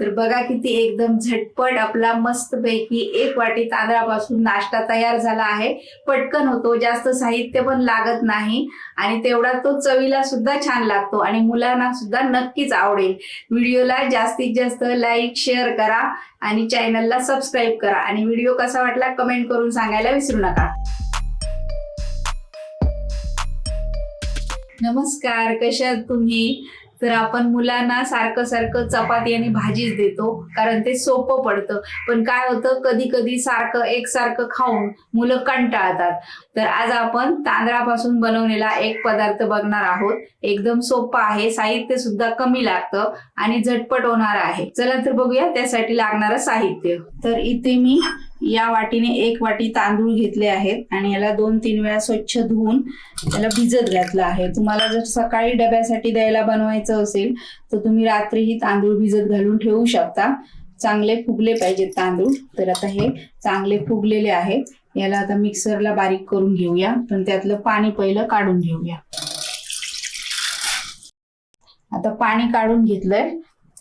तर बघा किती एकदम झटपट आपला मस्तपैकी एक वाटी तांदळापासून नाश्ता तयार झाला आहे. पटकन होतो जास्त साहित्य पण लागत नाही. आणि तेवढा तो चवीला सुद्धा छान लागतो आणि मुलांना सुद्धा नक्कीच आवडेल. व्हिडिओला जास्तीत जास्त लाईक शेअर करा आणि चॅनलला सबस्क्राईब करा. आणि व्हिडिओ कसा वाटला कमेंट करून सांगायला विसरू नका. नमस्कार कशा तुम्ही? तर आपण मुलांना सारखं सारखं चपाती आणि भाजीच देतो कारण ते सोपं पडतं. पण काय होतं कधी कधी सारखं एकसारखं खाऊन मुलं कंटाळतात. तर आज आपण तांदळापासून बनवलेला एक पदार्थ बघणार आहोत. एकदम सोपा आहे साहित्य सुद्धा कमी लागतं आणि झटपट होणार आहे. चला तर बघूया त्यासाठी लागणारं साहित्य. तर इथे मी या वाटीने एक वाटी तांदूळ घेतले आहेत आणि याला दोन तीन वेळा स्वच्छ धुवून याला भिजत घातलं आहे. तुम्हाला जर सकाळी डब्यासाठी द्यायला बनवायचं असेल तर तुम्ही रात्रीही तांदूळ भिजत घालून ठेवू शकता. चांगले फुगले पाहिजेत तांदूळ. तर आता हे चांगले फुगलेले आहेत. याला आता मिक्सरला बारीक करून घेऊया. पण त्यातलं पाणी पहिलं काढून घेऊया. आता पाणी काढून घेतलंय.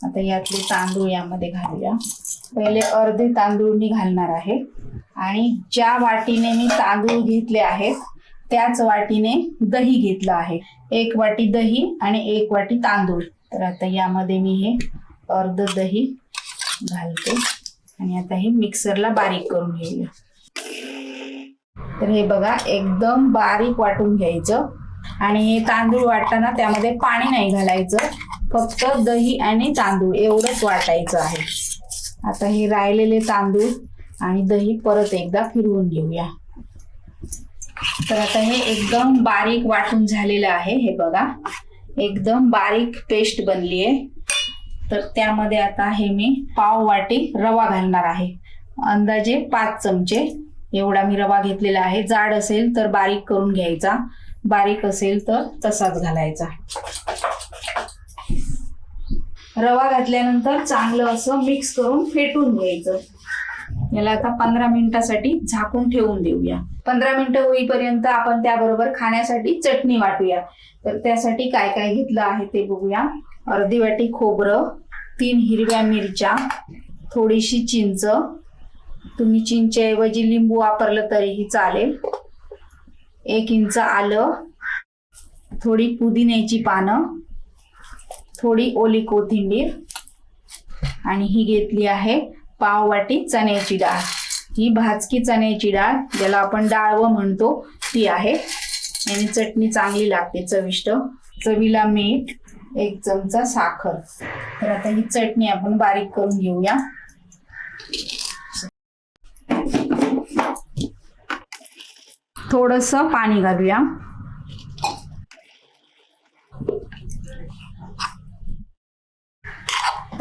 आता यातले तांदूळ यामध्ये घालूया. पहिले अर्धे तांदूळ मी घालणार आहे. आणि ज्या वाटीने मी तांदूळ घेतले आहेत त्याच वाटीने दही घेतलं आहे. एक वाटी दही आणि एक वाटी तांदूळ. तर आता यामध्ये मी हे अर्ध दही घालते आणि आता हे मिक्सरला बारीक करून घेईल तर हे बघा एकदम बारीक वाटून घ्यायचं. आणि हे तांदूळ वाटताना त्यामध्ये पाणी नाही घालायचं. फक्त दही आणि तांदूळ एवढंच वाटायचं आहे. आता हे राहिलेले तांदूळ आणि दही परत एकदा फिरवून घेऊया. तर आता हे एकदम बारीक वाटून झालेलं आहे हे बघा. एकदम बारीक पेस्ट बनली आहे. तर त्यामध्ये आता हे मी पाव वाटी रवा घालणार आहे. अंदाजे पाच चमचे. एवढा मी रवा घेतलेला आहे. जाड असेल तर बारीक करून घ्यायचा. बारीक असेल तर तसाच घालायचा. रवा घातल्यानंतर चांगलं असं मिक्स करून फेटून घ्यायचं. याला आता पंधरा मिनिटासाठी झाकून ठेवून देऊया. पंधरा मिनिटं होईपर्यंत आपण त्याबरोबर खाण्यासाठी चटणी वाटूया. तर त्यासाठी काय काय घेतलं आहे ते बघूया. अर्धी वाटी खोबरं तीन हिरव्या मिरच्या थोडीशी चिंच. तुम्ही चिंचेऐवजी लिंबू वापरलं तरीही चालेल. एक इंच आलं. थोडी पुदिन्याची पानं. थोडी ओली कोथिंबीर. आणि ही घेतली आहे पाव वाटी चण्याची डाळ. ही भाजकी चण्याची डाळ ज्याला आपण डाळवं म्हणतो ती आहे. आणि चटणी चांगली लागते चविष्ट. चवीला मीठ एक चमचा साखर. तर आता ही चटणी आपण बारीक करून घेऊया. थोडस पाणी घालूया.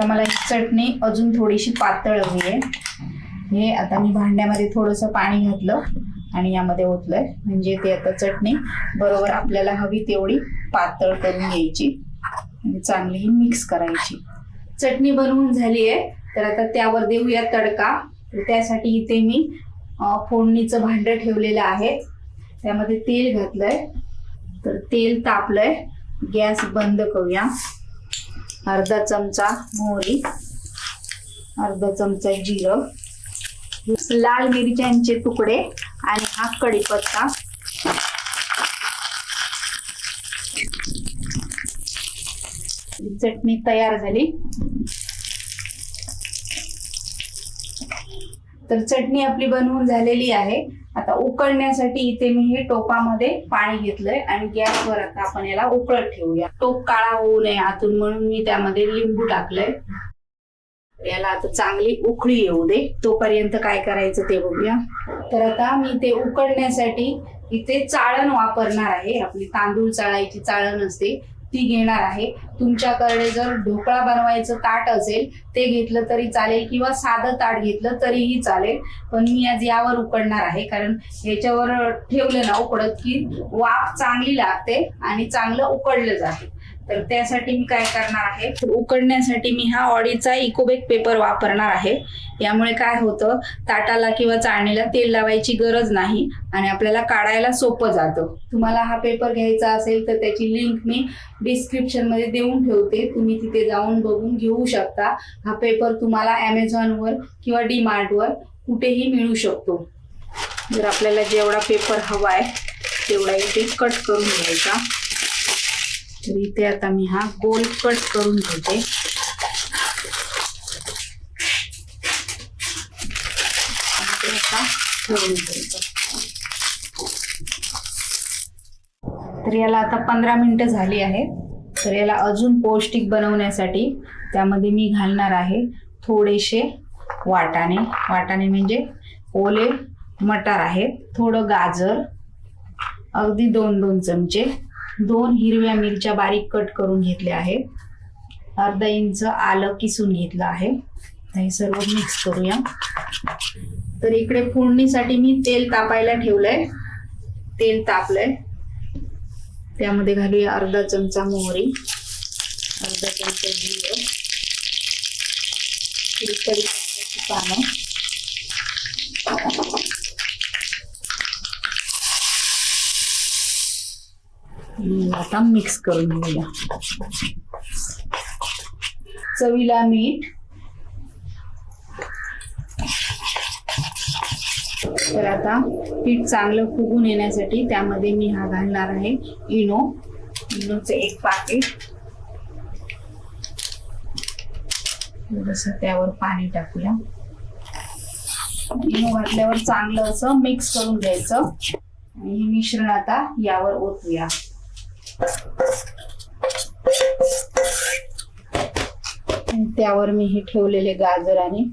आता मला ही चटणी अजून थोडीशी पातळ हवी आहे. हे आता मी भांड्यामध्ये थोडंसं पाणी घातलं आणि यामध्ये ओतलंय. म्हणजे ते आता चटणी बरोबर आपल्याला हवी तेवढी पातळ करून घ्यायची आणि चांगली ही मिक्स करायची. चटणी बनवून झाली आहे. तर आता त्यावर देऊया तडका. तर त्यासाठी इथे मी फोडणीचं भांड ठेवलेलं आहे. त्यामध्ये तेल घातलंय. तर तेल तापलंय. गॅस बंद करूया. अर्धा चमचा मोहरी अर्धा चमचा जिरं लाल मिरच्यांचे तुकडे आणि हा कढीपत्ता. चटणी तयार झाली. तर चटणी आपली बनवून झालेली आहे. आता उकळण्यासाठी इथे मी हे टोपामध्ये पाणी घेतलंय आणि गॅसवर आता आपण याला उकळत ठेवूया. टोप काळा होऊ नये आतून म्हणून मी त्यामध्ये लिंबू टाकलंय. याला आता चांगली उकळी येऊ दे. तोपर्यंत काय करायचं ते बघूया. तर आता मी ते उकळण्यासाठी इथे चाळण वापरणार आहे. आपली तांदूळ चाळायची चाळण असते. ती घेणार आहे. तुमच्याकडे जर ढोकळा बनवायचं ताट असेल ते घेतलं तरी चालेल किंवा साधं ताट घेतलं तरीही चालेल. पण मी आज यावर उकडणार आहे कारण याच्यावर ठेवलं ना उकडत की वाफ चांगली लागते आणि चांगलं उकडलं जाते. तर त्यासाठी मी काय करणार आहे? उकडण्यासाठी मी हा ऑडीचा इकोबेक पेपर वापरणार आहे. यामुळे काय होतं ताटाला किंवा चाळणीला तेल लावायची गरज नाही आणि आपल्याला काढायला सोपं जातं. तुम्हाला हा पेपर घ्यायचा असेल तर त्याची लिंक मी डिस्क्रिप्शनमध्ये देऊन ठेवते. तुम्ही तिथे जाऊन बघून घेऊ शकता. हा पेपर तुम्हाला ॲमेझॉनवर किंवा डीमार्टवर कुठेही मिळू शकतो. जर आपल्याला जेवढा पेपर हवा आहे तेवढा इथे कट करून घ्यायचा. तर इथे आता मी हा गोल कट करून घेते. आता तर याला आता पंधरा मिनिटं झाली आहे तर याला अजून पौष्टिक बनवण्यासाठी त्यामध्ये मी घालणार आहे थोडेसे वाटाणे. वाटाणे म्हणजे ओले मटार आहेत. थोडं गाजर. अगदी दोन दोन चमचे. दोन हिरव्या मिरच्या बारीक कट करून घेतल्या आहेत. अर्धा इंच आलं किसून घेतलं आहे. हे सर्व मिक्स करूया. तर इकडे फोडणीसाठी मी तेल तापायला ठेवलंय. तेल तापलंय. त्यामध्ये घालूया अर्धा चमचा मोहरी. अर्धा चमचा जिरं. पानं. आता मिक्स करून घेऊया. चवीला मीठ. तर आता पीठ चांगलं फुगून येण्यासाठी त्यामध्ये मी हा घालणार आहे इनो. इनोचं एक पाकिट. थोडस त्यावर पाणी टाकूया. इनो घातल्यावर चांगलं असं मिक्स करून घ्यायचं. आणि हे मिश्रण आता यावर ओतूया. त्यावर मी हे ठेवलेले गाजर आणि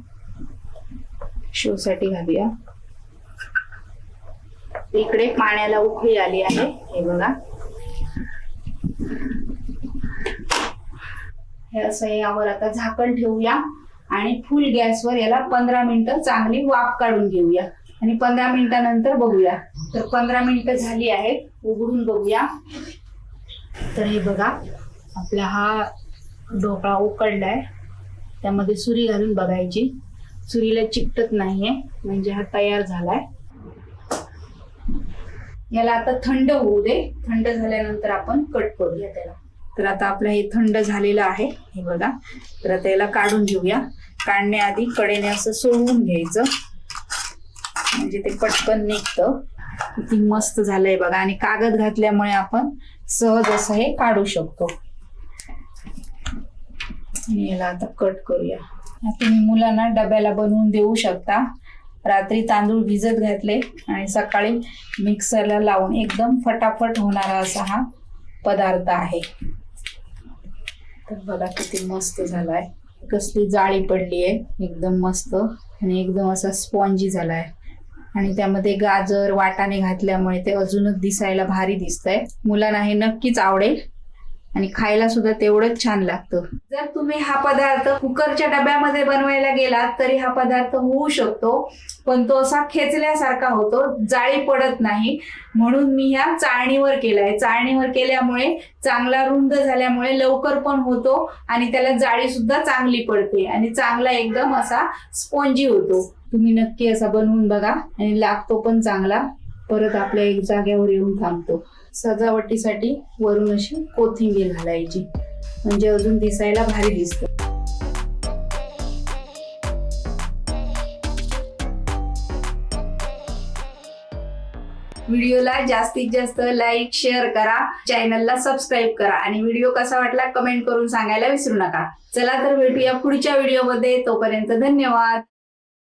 शिवसाठी घालूया. इकडे पाण्याला उकळी आली आहे हे बघा. हे असं यावर आता झाकण ठेवूया आणि फुल गॅसवर याला पंधरा मिनिटं चांगली वाफ काढून घेऊया. आणि पंधरा मिनिटानंतर बघूया. तर पंधरा मिनिटं झाली आहेत उघडून बघूया. तर हे बघा आपला हा ढोकळा उकडलाय. त्यामध्ये सुरी घालून बघायची. सुरीला चिकटत नाहीये म्हणजे हा तयार झालाय. याला आता थंड होऊ दे. थंड झाल्यानंतर आपण कट करूया त्याला. तर आता आपलं हे थंड झालेलं आहे हे बघा. तर आता याला काढून घेऊया. काढण्याआधी कडेने असं सोडवून घ्यायचं. म्हणजे ते पटकन निघतं. किती मस्त झालंय बघा. आणि कागद घातल्यामुळे आपण सहज असं हे काढू शकतो. याला आता कट करूया. तुम्ही मुलांना डब्याला बनवून देऊ शकता. रात्री तांदूळ भिजत घातले आणि सकाळी मिक्सरला लावून एकदम फटाफट होणारा असा हा पदार्थ आहे. तर बघा किती मस्त झालाय. कसली जाळी पडली आहे एकदम मस्त आणि एकदम असा स्पॉन्जी झालाय. आणि त्यामध्ये गाजर वाटाणे घातल्यामुळे ते अजूनच दिसायला भारी दिसतंय. मुलांना हे नक्कीच आवडेल आणि खायला सुद्धा तेवढंच छान लागतं. जर तुम्ही हा पदार्थ कुकरच्या डब्यामध्ये बनवायला गेलात तरी हा पदार्थ होऊ शकतो पण तो असा खेचल्यासारखा होतो जाळी पडत नाही. म्हणून मी ह्या चाळणीवर केलाय. चाळणीवर केल्यामुळे चांगला रुंद झाल्यामुळे लवकर पण होतो आणि त्याला जाळी सुद्धा चांगली पडते आणि चांगला एकदम असा स्पॉन्जी होतो. तुम्ही नक्की असा बनवून बघा आणि लागतो पण चांगला. परत आपल्या एक जाग्यावर येऊन थांबतो. सजावटीसाठी वरून अशी कोथिंबीर घालायची. म्हणजे अजून दिसायला भारी दिसत. व्हिडिओला जास्तीत जास्त लाईक शेअर करा. चॅनलला सबस्क्राईब करा. आणि व्हिडिओ कसा वाटला कमेंट करून सांगायला विसरू नका. चला तर भेटूया पुढच्या व्हिडिओमध्ये. तोपर्यंत धन्यवाद.